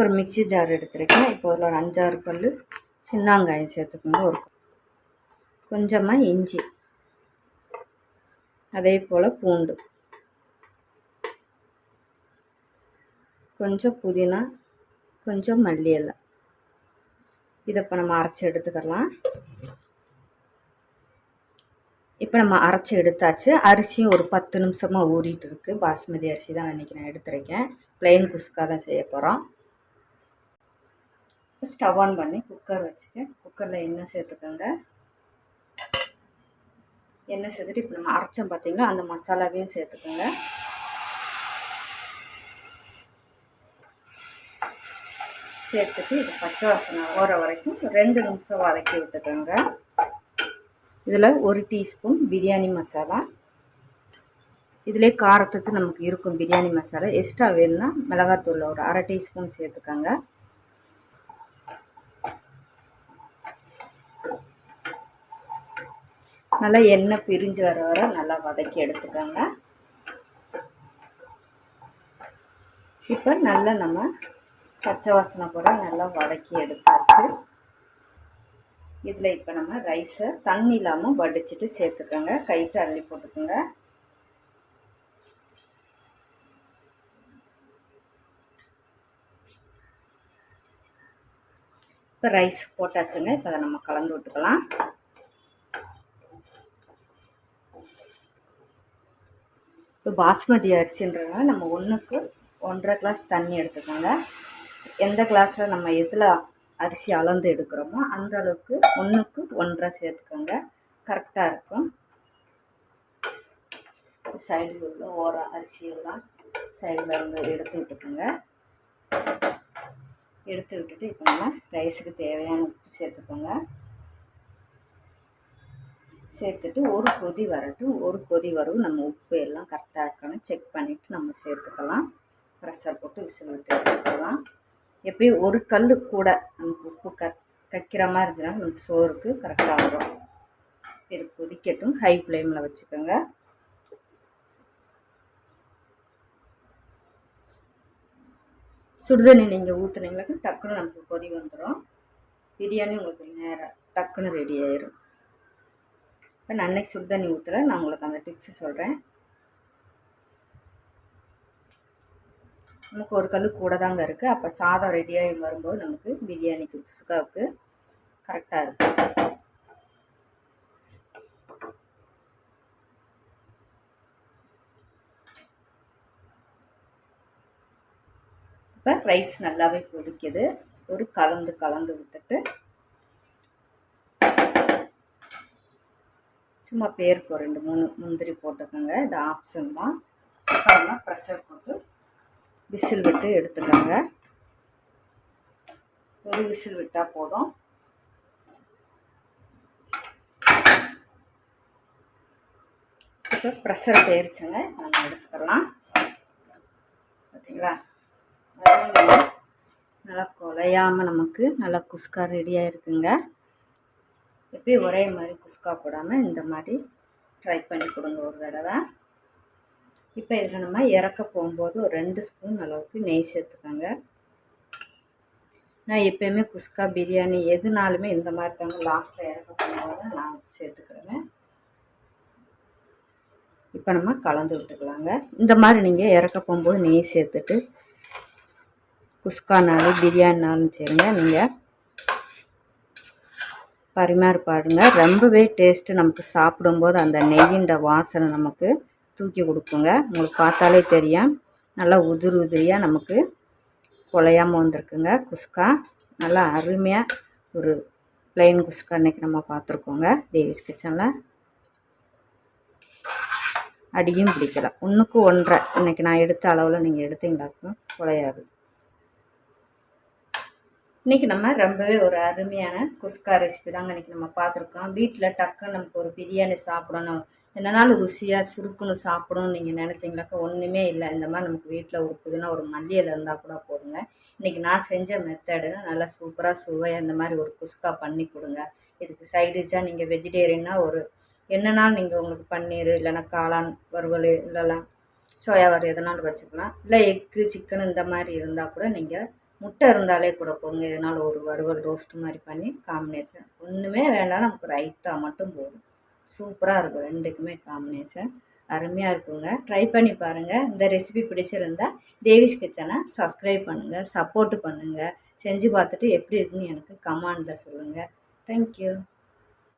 ஒரு mixie jar எடுத்துருக்கேன். இப்போ ஒரு ஒரு அஞ்சாறு பல் சின்னாங்காயம் சேர்த்துக்கோங்க ஒரு கொஞ்சமாக இஞ்சி அதே போல் பூண்டு. கொஞ்சம் புதினா கொஞ்சம் மல்லி இதை இப்போ நம்ம அரைச்சி எடுத்துக்கலாம். இப்போ நம்ம அரைச்சி எடுத்தாச்சு. அரிசியும் ஒரு பத்து நிமிஷமாக ஊறிட்டு இருக்குது பாஸ்மதி அரிசி தான் இன்றைக்கி நான் எடுத்துருக்கேன். ப்ளெயின் குஸ்க்காக தான் செய்ய போகிறோம் ஸ்டவ் ஆன் பண்ணி குக்கர் வச்சுக்கேன் குக்கரில் எண்ணெய் சேர்த்துக்கோங்க. எண்ணெய் சேர்த்துட்டு இப்போ நம்ம அரைச்சோம் பார்த்திங்களா அந்த மசாலாவையும் சேர்த்துக்கோங்க. சேர்த்துட்டு இது பச்சை வாசனை ஓர வரைக்கும் ரெண்டு நிமிஷம் வதக்கி விட்டுக்கோங்க. இதில் ஒரு டீஸ்பூன் பிரியாணி மசாலா. இதிலே காரத்துக்கு நமக்கு இருக்கும் பிரியாணி மசாலா. எக்ஸ்ட்ரா வேணும்னா மிளகாத்தூளில் ஒரு அரை டீஸ்பூன் சேர்த்துக்கோங்க. நல்லா எண்ணெய் பிரிஞ்சு வர வர நல்லா வதக்கி எடுத்துக்கோங்க. இப்போ நல்லா நம்ம பச்சை வாசனை கூட நல்லா வதக்கி எடுத்தாச்சு. இதில் இப்போ நம்ம ரைஸை தண்ணி இல்லாமல் வடிச்சிட்டு சேர்த்துக்கோங்க. கைட்டு அள்ளி போட்டுக்கோங்க. இப்போ ரைஸ் போட்டாச்சுங்க. இப்போ அதை நம்ம கலந்து விட்டுக்கலாம். இப்போ பாஸ்மதி அரிசின்றதுனால நம்ம ஒன்றுக்கு ஒன்றரை கிளாஸ் தண்ணி எடுத்துக்கோங்க. எந்த கிளாஸில் நம்ம எதில் அரிசி அளந்து எடுக்கிறோமோ அந்த அளவுக்கு ஒன்றுக்கு ஒன்றரை சேர்த்துக்கோங்க. கரெக்டாக இருக்கும். சைடில் உள்ள ஓர அரிசியெல்லாம் சைடில் இருந்து எடுத்து விட்டுக்கோங்க. எடுத்து விட்டுட்டு இப்போ நம்ம ரைஸுக்கு தேவையான உப்பு சேர்த்துக்கோங்க. சேர்த்துட்டு ஒரு கொதி வரட்டும். ஒரு கொதி வரும் நம்ம உப்பு எல்லாம் கரெக்டாக இருக்கணும். செக் பண்ணிவிட்டு நம்ம சேர்த்துக்கலாம். ப்ரெஷர் போட்டு விசில் விட்டு எடுத்துக்கலாம். எப்பயும் ஒரு கல் கூட நமக்கு உப்பு க கைக்கிற மாதிரி இருந்துச்சுன்னா நமக்கு சோறுக்கு கரெக்டாக வரும். இது கொதிக்கட்டும். ஹை ஃப்ளேமில் வச்சுக்கோங்க. சுடுதண்ணி நீங்கள் ஊற்றுனீங்களுக்கு டக்குன்னு நமக்கு கொதி வந்துடும் பிரியாணி உங்களுக்கு நேராக டக்குன்னு ரெடி ஆயிரும். இப்போ நான் அன்னைக்கு சுடுதண்ணி ஊற்றுறேன் நான் உங்களுக்கு அந்த டிப்ஸு சொல்கிறேன் நமக்கு ஒரு கல் கூட தாங்க இருக்குது அப்போ சாதம் ரெடியாகி வரும்போது நமக்கு பிரியாணி குஸ்காவுக்கு கரெக்டாக இருக்கும் இப்போ ரைஸ் நல்லாவே கொதிக்குது. ஒரு கலந்து கலந்து விட்டுட்டு சும்மா பேருக்கு ரெண்டு மூணு முந்திரி போட்டுக்கோங்க. இது ஆப்ஷன் தான் அப்புறமா ப்ரெஷர் போட்டு விசில் விட்டு எடுத்துக்கோங்க. ஒரு விசில் விட்டால் போதும். இப்போ ப்ரெஷர் போயிருச்சுங்க. நம்ம எடுத்துக்கலாம். பார்த்தீங்களா நல்லா குலையாமல் நமக்கு நல்லா குஸ்கா ரெடியாக இருக்குங்க எப்பயும் ஒரே மாதிரி குஸ்கா போடாமல் இந்த மாதிரி ட்ரை பண்ணி கொடுங்க ஒரு தடவை. இப்போ இதில் நம்ம இறக்க போகும்போது ஒரு ரெண்டு ஸ்பூன் அளவுக்கு நெய் சேர்த்துக்கோங்க. நான் எப்போயுமே குஸ்கா பிரியாணி எதுனாலுமே இந்த மாதிரி தாங்க லாஸ்ட்டில் இறக்க போகும்போது நான் சேர்த்துக்கிறேன் இப்போ நம்ம கலந்து விட்டுக்கலாங்க. இந்த மாதிரி நீங்கள் இறக்க போகும்போது நெய் சேர்த்துட்டு குஸ்கானாலும் பிரியாணினாலும் சரிங்க. நீங்கள் பரிமாறி பாருங்க. ரொம்பவே டேஸ்ட்டு நமக்கு சாப்பிடும்போது அந்த நெய்யின்ற வாசனை நமக்கு தூக்கி கொடுக்குங்க. உங்களுக்கு பார்த்தாலே தெரியும். நல்லா உதிரி உதிரியாக நமக்கு குலையாமல் வந்திருக்குங்க. குஸ்கா நல்லா அருமையாக ஒரு ப்ளைன் குஸ்கா இன்றைக்கி நம்ம பார்த்துருக்கோங்க. தேவிஸ் கிச்சனில். அடியும் பிடிக்கல. ஒன்றுக்கு ஒன்றரை. இன்றைக்கி நான் எடுத்த அளவில் நீங்கள் எடுத்தீங்களாக்கும் குலையாது இன்றைக்கி நம்ம ரொம்பவே ஒரு அருமையான குஸ்கா ரெசிபி தாங்க இன்றைக்கி நம்ம பார்த்துருக்கோம். வீட்டில் டக்குன்னு நமக்கு ஒரு பிரியாணி சாப்பிடணும். என்னனாலும் ருசியாக சுருக்குன்னு சாப்பிடணும்னு நீங்கள் நினச்சிங்களாக்கா ஒன்றுமே இல்லை. இந்த மாதிரி நமக்கு வீட்டில் ஒரு புதுனா ஒரு மல்லியில் இருந்தால் கூட போதுங்க. இன்றைக்கி நான் செஞ்ச மெத்தடு நல்லா சூப்பராக சுவையாக இந்த மாதிரி ஒரு குஸ்கா பண்ணி கொடுங்க. இதுக்கு சைடிஷாக நீங்கள் வெஜிடேரியன்னா ஒரு என்னென்னாலும் நீங்கள் உங்களுக்கு பன்னீர் இல்லைன்னா காளான் வறுவல் இல்லைலாம் சோயா வறு எதனாலும் வச்சுக்கலாம். இல்லை எக்கு சிக்கன் இந்த மாதிரி இருந்தால் கூட நீங்கள் முட்டை இருந்தாலே கூட போதுங்க. இதனால் ஒரு வறுவல் ரோஸ்ட் மாதிரி பண்ணி காம்பினேஷன் ஒன்றுமே வேண்டாம். நமக்கு ரைத்தா மட்டும் போதும். சூப்பராக இருக்கும். ரெண்டுக்குமே காம்பினேஷன் அருமையாக இருக்குங்க. ட்ரை பண்ணி பாருங்கள் இந்த ரெசிபி பிடிச்சிருந்தா தேவிஸ் கிச்சனை சப்ஸ்கிரைப் பண்ணுங்கள் சப்போர்ட் பண்ணுங்கள் செஞ்சு பார்த்துட்டு எப்படி இருக்குன்னு எனக்கு கமாண்டில் சொல்லுங்கள் தேங்க்யூ